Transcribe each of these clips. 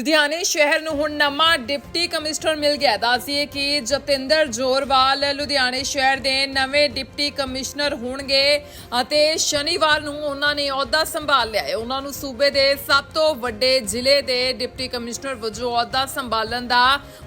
ਲੁਧਿਆਣੇ ਸ਼ਹਿਰ ਨੂੰ ਹੁਣ ਨਵਾਂ ਡਿਪਟੀ ਕਮਿਸ਼ਨਰ ਮਿਲ ਗਿਆ ਦੱਸੀਏ ਕਿ ਜਤਿੰਦਰ ਜੋਰਵਾਲ ਲੁਧਿਆਣੇ ਸ਼ਹਿਰ ਦੇ ਨਵੇਂ ਡਿਪਟੀ ਕਮਿਸ਼ਨਰ ਹੋਣਗੇ ਅਤੇ ਸ਼ਨੀਵਾਰ ਨੂੰ ਉਹਨਾਂ ਨੇ ਅਹੁਦਾ ਸੰਭਾਲ ਲਿਆ ਹੈ। ਉਹਨਾਂ ਨੂੰ ਸੂਬੇ ਦੇ ਸਭ ਤੋਂ ਵੱਡੇ ਜ਼ਿਲ੍ਹੇ ਦੇ ਡਿਪਟੀ ਕਮਿਸ਼ਨਰ ਵਜੋਂ ਅਹੁਦਾ ਸੰਭਾਲਣ ਦਾ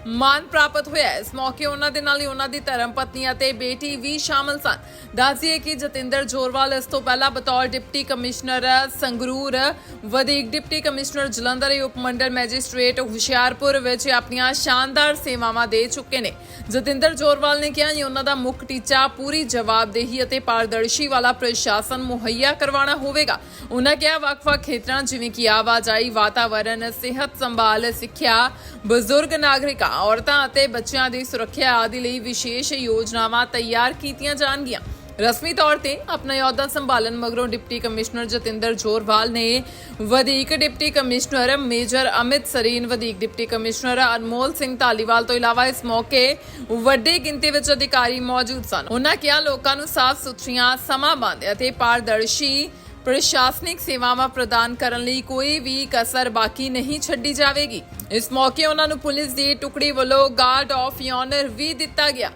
ਮਾਣ ਪ੍ਰਾਪਤ ਹੋਇਆ ਹੈ। ਇਸ ਮੌਕੇ ਉਹਨਾਂ ਦੇ ਨਾਲ ਹੀ ਉਹਨਾਂ ਦੀ ਧਰਮ ਪਤਨੀ ਅਤੇ ਬੇਟੀ ਵੀ ਸ਼ਾਮਲ ਸਨ। ਦੱਸੀਏ ਕਿ ਜਤਿੰਦਰ ਜੋਰਵਾਲ ਇਸ ਤੋਂ ਪਹਿਲਾਂ ਬਤੌਰ ਡਿਪਟੀ ਕਮਿਸ਼ਨਰ ਸੰਗਰੂਰ, ਵਧੀਕ ਡਿਪਟੀ ਕਮਿਸ਼ਨਰ ਜਲੰਧਰ ਉਪ ਮੰਡਲ ਮੈਜਿਸਟ੍ਰੇਟ ਹੁਸ਼ਿਆਰਪੁਰ ਵਿੱਚ ਆਪਣੀਆਂ ਸ਼ਾਨਦਾਰ ਸੇਵਾਵਾਂ ਦੇ ਚੁੱਕੇ ਨੇ। ਜਤਿੰਦਰ ਜੋਰਵਾਲ ਨੇ ਕਿਹਾ ਕਿ ਉਹਨਾਂ ਦਾ ਮੁੱਖ ਟੀਚਾ ਪੂਰੀ ਜਵਾਬਦੇਹੀ ਅਤੇ ਪਾਰਦਰਸ਼ੀ ਵਾਲਾ ਪ੍ਰਸ਼ਾਸਨ ਮੁਹੱਈਆ ਕਰਵਾਉਣਾ ਹੋਵੇਗਾ। ਉਹਨਾਂ ਕਿਹਾ, ਵੱਖ-ਵੱਖ ਖੇਤਰਾਂ ਜਿਵੇਂ ਕਿ ਆਵਾਜਾਈ, ਵਾਤਾਵਰਣ, ਸਿਹਤ ਸੰਭਾਲ, ਸਿੱਖਿਆ, ਬਜ਼ੁਰਗ, ਨਾਗਰਿਕਾਂ, ਔਰਤਾਂ ਅਤੇ ਬੱਚਿਆਂ ਦੀ ਸੁਰੱਖਿਆ ਆਦਿ ਲਈ ਵਿਸ਼ੇਸ਼ ਯੋਜਨਾਵਾਂ ਤਿਆਰ ਕੀਤੀਆਂ ਜਾਣਗੀਆਂ। ਰਸਮੀ ਤੌਰ ਤੇ ਆਪਣਾ ਅਹੁਦਾ ਸੰਭਾਲਣ ਮਗਰੋਂ ਡਿਪਟੀ ਕਮਿਸ਼ਨਰ ਜਤਿੰਦਰ ਜੋਰਵਾਲ ਨੇ ਵਧੀਕ deputy commissioner major Amit Sarin, ਵਧੀਕ ਡਿਪਟੀ ਕਮਿਸ਼ਨਰ ਅਨਮੋਲ ਸਿੰਘ ਧਾਲੀਵਾਲ ਤੋਂ ਇਲਾਵਾ ਇਸ ਮੌਕੇ ਵੱਡੀ ਗਿਣਤੀ ਵਿੱਚ ਅਧਿਕਾਰੀ ਮੌਜੂਦ ਸਨ। ਉਹਨਾਂ ਕਿਹਾ, ਲੋਕਾਂ ਨੂੰ ਸਾਫ਼ ਸੁਥਰੀਆਂ ਸਮਾਂਬੱਧ ਅਤੇ ਪਾਰਦਰਸ਼ੀ ਪ੍ਰਸ਼ਾਸਨਿਕ ਸੇਵਾਵਾਂ ਪ੍ਰਦਾਨ ਕਰਨ ਲਈ ਕੋਈ ਵੀ ਕਸਰ ਬਾਕੀ ਨਹੀਂ ਛੱਡੀ ਜਾਵੇਗੀ। ਇਸ ਮੌਕੇ ਉਹਨਾਂ ਨੂੰ ਪੁਲਿਸ ਦੀ ਟੁਕੜੀ ਵੱਲੋਂ ਗਾਰਡ ਆਫ ਆਨਰ ਵੀ ਦਿੱਤਾ ਗਿਆ।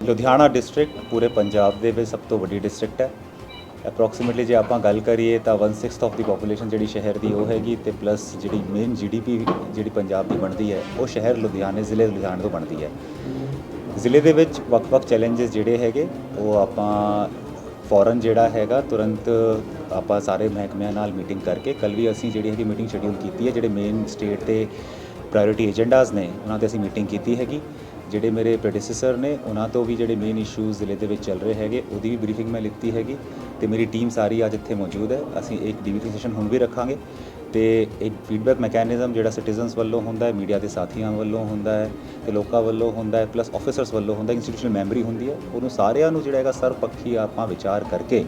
ਲੁਧਿਆਣਾ ਡਿਸਟ੍ਰਿਕਟ, ਪੂਰੇ ਪੰਜਾਬ ਦੇ ਵਿੱਚ ਸਭ ਤੋਂ ਵੱਡੀ ਡਿਸਟ੍ਰਿਕਟ ਹੈ। ਅਪਰੋਕਸੀਮੇਟਲੀ ਜੇ ਆਪਾਂ ਗੱਲ ਕਰੀਏ ਤਾਂ 1/6 ਆਫ ਦੀ ਪੋਪੂਲੇਸ਼ਨ ਜਿਹੜੀ ਸ਼ਹਿਰ ਦੀ ਉਹ ਹੈਗੀ ਤੇ ਪਲੱਸ ਜਿਹੜੀ ਮੇਨ ਜੀਡੀਪੀ ਜਿਹੜੀ ਪੰਜਾਬ ਦੀ ਬਣਦੀ ਹੈ, ਉਹ ਸ਼ਹਿਰ ਲੁਧਿਆਣੇ, ਜ਼ਿਲ੍ਹੇ ਲੁਧਿਆਣੇ ਤੋਂ ਬਣਦੀ ਹੈ। ਜ਼ਿਲ੍ਹੇ ਦੇ ਵਿੱਚ ਵੱਖ-ਵੱਖ ਚੈਲੰਜਸ ਜਿਹੜੇ ਹੈਗੇ, ਉਹ ਆਪਾਂ ਫੌਰਨ ਜਿਹੜਾ ਹੈਗਾ, ਤੁਰੰਤ ਆਪਾਂ ਸਾਰੇ ਮਹਿਕਮਿਆਂ ਨਾਲ ਮੀਟਿੰਗ ਕਰਕੇ ਕੱਲ ਵੀ ਅਸੀਂ ਜਿਹੜੀ ਹੈਗੀ ਮੀਟਿੰਗ ਸ਼ਡਿਊਲ ਕੀਤੀ ਹੈ, ਜਿਹੜੇ ਮੇਨ ਸਟੇਟ ਤੇ ਪ੍ਰਾਇੋਰਟੀ ਏਜੰਡਾਜ਼ ਨੇ, ਉਹਨਾਂ ਤੇ ਅਸੀਂ ਮੀਟਿੰਗ ਕੀਤੀ ਹੈਗੀ। ਜਿਹੜੇ ਮੇਰੇ ਪ੍ਰੈਡੀਸੈਸਰ ਨੇ, ਉਹਨਾਂ ਤੋਂ ਵੀ ਜਿਹੜੇ ਮੇਨ ਇਸ਼ੂਜ਼ ਜ਼ਿਲ੍ਹੇ ਦੇ ਵਿੱਚ ਚੱਲ ਰਹੇ ਹੈਗੇ, ਉਹਦੀ ਵੀ ਬਰੀਫਿੰਗ ਮੈਂ ਲਿੱਤੀ ਹੈਗੀ ਤੇ ਮੇਰੀ ਟੀਮ ਸਾਰੀ ਅੱਜ ਇੱਥੇ ਮੌਜੂਦ ਹੈ। ਅਸੀਂ ਇੱਕ ਡੀਵੀਪੀ ਸੈਸ਼ਨ ਹੁਣ ਵੀ ਰੱਖਾਂਗੇ ਤੇ ਇੱਕ ਫੀਡਬੈਕ ਮੈਕੈਨਿਜ਼ਮ ਜਿਹੜਾ ਸਿਟੀਜ਼ਨਸ ਵੱਲੋਂ ਹੁੰਦਾ ਹੈ ਮੀਡੀਆ ਦੇ ਸਾਥੀਆਂ ਵੱਲੋਂ ਹੁੰਦਾ ਹੈ ਤੇ ਲੋਕਾਂ ਵੱਲੋਂ ਹੁੰਦਾ ਹੈ ਪਲੱਸ ਆਫੀਸਰਸ ਵੱਲੋਂ ਹੁੰਦਾ ਹੈ ਇੰਸਟੀਟਿਊਸ਼ਨਲ ਮੈਮਰੀ ਹੁੰਦੀ ਹੈ। ਉਹਨੂੰ ਸਾਰਿਆਂ ਨੂੰ ਜਿਹੜਾ ਹੈਗਾ ਸਰਵਪੱਖੀ ਆਪਾਂ ਵਿਚਾਰ ਕਰਕੇ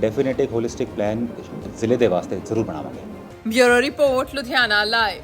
ਡੈਫੀਨਿਟ ਇੱਕ ਹੋਲਿਸਟਿਕ ਪਲਾਨ ਜ਼ਿਲ੍ਹੇ ਦੇ ਵਾਸਤੇ ਜ਼ਰੂਰ ਬਣਾਵਾਂਗੇ। Bureau report, Ludhiana live